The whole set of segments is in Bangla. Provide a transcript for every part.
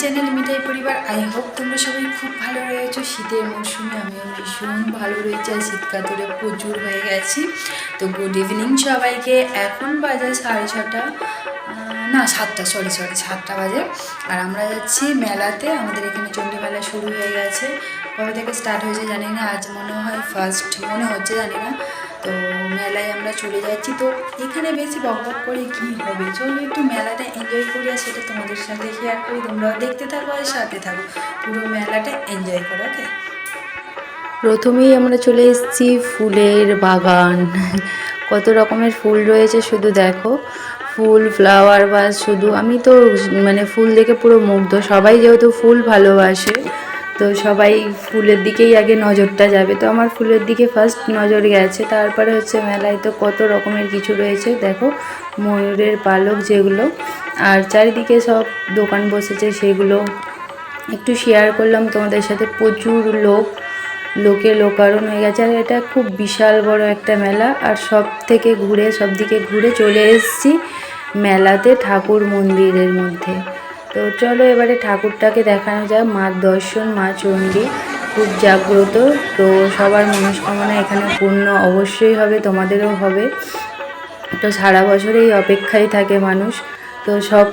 চ্যানেল মিঠাই পরিবার আই হোপ তোমরা সবাই খুব ভালো রয়েছো। শীতের মরশুমে আমিও ভীষণ ভালো রয়েছি আর শীত কাতরে প্রচুর হয়ে গেছি। তো গুড ইভিনিং সবাইকে। এখন বাজে সাড়ে ছটা না, সাতটা সরি সরি সাতটা বাজে। আর আমরা যাচ্ছি মেলাতে। আমাদের এখানে চণ্ডী মেলা শুরু হয়ে গেছে। কবে থেকে স্টার্ট হয়েছে জানি না। আজ মনে হয় ফার্স্ট মনে হচ্ছে জানি না। তো মেলায় আমরা চলে যাচ্ছি। তো এখানে বেশি বক বক করে কি হবে? চলো একটু মেলাটা এনজয় করি আর সেটা তোমাদের সাথে শেয়ার করি। তোমরাও দেখতে থাকো আর সাথে থাকো। পুরো মেলাটা এনজয় করো ওকে প্রথমেই আমরা চলে এসেছি ফুলের বাগান। কত রকমের ফুল রয়েছে শুধু দেখো। ফুল ফ্লাওয়ার বা শুধু আমি তো মানে ফুল দেখে পুরো মুগ্ধ। সবাই যেহেতু ফুল ভালোবাসে তো সবাই ফুলের দিকেই আগে নজরটা যাবে। তো আমার ফুলের দিকে ফার্স্ট নজর গেছে, তারপরে হচ্ছে মেলায় তো কত রকমের কিছু রয়েছে। দেখো, ময়ূরের পালক যেগুলো, আর চারিদিকে সব দোকান বসেছে সেগুলো। একটু শেয়ার করলাম, তোমাদের সাথে প্রচুর লোক লোকে লোকারণ হয়ে গেছে। আর এটা খুব বিশাল বড় একটা মেলা, আর সব থেকে ঘুরে সব দিকে ঘুরে চলে এসেছি মেলাতে ঠাকুর মন্দিরের মধ্যে। তো চলো এবারে ঠাকুরটাকে দেখানো যায় মার দর্শন, মা চণ্ডী। খুব জাগ্রত, তো সবার মনস্কামনা এখানে পূর্ণ অবশ্যই হবে, তোমাদেরও হবে। তো সারা বছরেই অপেক্ষায় থাকে মানুষ। তো সব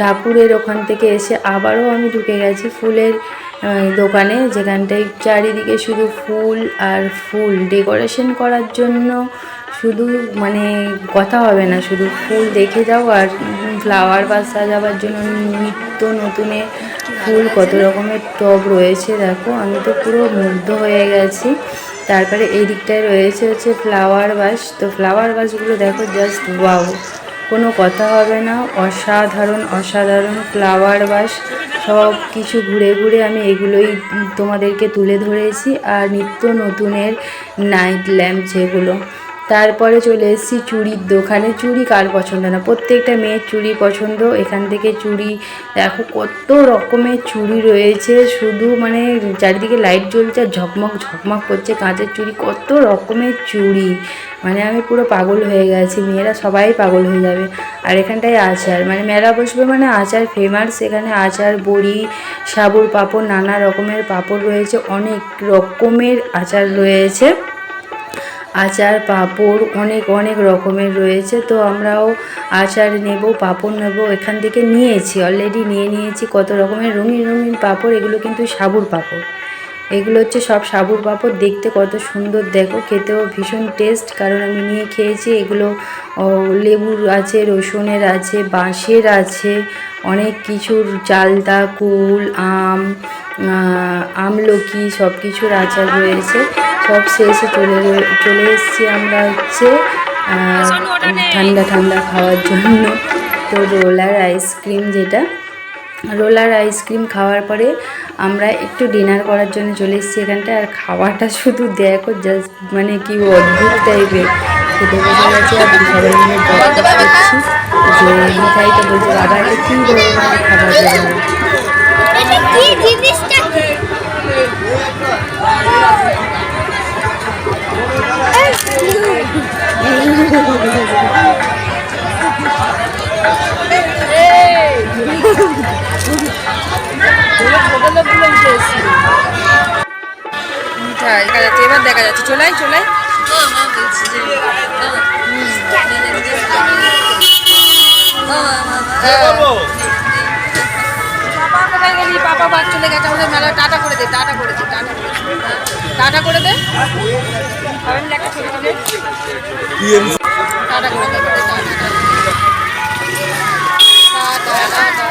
ঠাকুরের ওখান থেকে এসে আবারও আমি ঢুকে গেছি ফুলের দোকানে, যেখানটায় চারিদিকে শুধু ফুল আর ফুল। ডেকোরেশন করার জন্য শুধু মানে কথা হবে না, শুধু ফুল দেখে যাও আর ফ্লাওয়ার বা সাজাবার জন্য নিত্য নতুনে ফুল কত রকমের টব রয়েছে দেখো। আমি তো পুরো মুগ্ধ হয়ে গেছি। তারপরে এই দিকটায় রয়েছে হচ্ছে ফ্লাওয়ার বাস। তো ফ্লাওয়ার বাসগুলো দেখো জাস্ট ওয়াও কোনো কথা হবে না, অসাধারণ অসাধারণ ফ্লাওয়ার বাস। সব কিছু ঘুরে ঘুরে আমি এগুলোই তোমাদেরকে তুলে ধরেছি। আর নিত্য নতুনের নাইট ল্যাম্প যেগুলো তারপরে চলে এসেছি চুড়ির দোকানে। চুড়ি কার পছন্দ না? প্রত্যেকটা মেয়ের চুড়ি পছন্দ। এখান থেকে চুড়ি, দেখো কত রকমের চুড়ি রয়েছে। শুধু মানে চারিদিকে লাইট জ্বলছে আর ঝকমক ঝকমক করছে কাঁচের চুড়ি। কত রকমের চুড়ি। মানে আমি পুরো পাগল হয়ে গেছি। মেয়েরা সবাই পাগল হয়ে যাবে। আর এখানটায় আচার। মানে মেলা বসবে মানে আচার ফেমাস এখানে আচার, বড়ি, সাবুর পাঁপড়, নানা রকমের পাঁপড় রয়েছে। অনেক রকমের আচার রয়েছে। আচার, পাঁপড় অনেক অনেক রকমের রয়েছে। তো আমরাও আচার নেব, পাঁপড় নেব, এখান থেকে নিয়েছি। অলরেডি নিয়ে নিয়েছি কত রকমের রঙিন রঙিন পাঁপড়। এগুলো কিন্তু সাবুর পাঁপড়। এগুলো হচ্ছে সব সাবুর পাঁপড়। দেখতে কত সুন্দর, দেখো। খেতেও ভীষণ টেস্ট কারণ আমি নিয়ে খেয়েছি। এগুলো লেবুর আছে, রসুনের আছে, বাঁশের আছে, অনেক কিছুর চালতা, কুল, আম আমলকি সব কিছুর আচার রয়েছে। সব শেষে চলে চলে এসেছি আমরা হচ্ছে ঠান্ডা ঠান্ডা খাওয়ার জন্য। তো রোলার আইসক্রিম যেটা রোলার আইসক্রিম খাওয়ার পরে আমরা একটু ডিনার করার জন্য চলে এসেছি এখানটা আর খাওয়াটা শুধু দেখো জাস্ট মানে কি অদ্ভুত টাইপের খেতে বসে গেছে আর সবাই মিলে করছি। যে মিঠাইটা বলছে বাবা কী ধরনের খাবার? দেখা যাচ্ছে এবার দেখা যাচ্ছে চলাই চলাই পাপা বার চলে গেছে, আমাদের মেলা টাটা করে দে, টাটা করে দে, টাটা করে দে। টাটা করে দে। টাটা করে দে টাটা।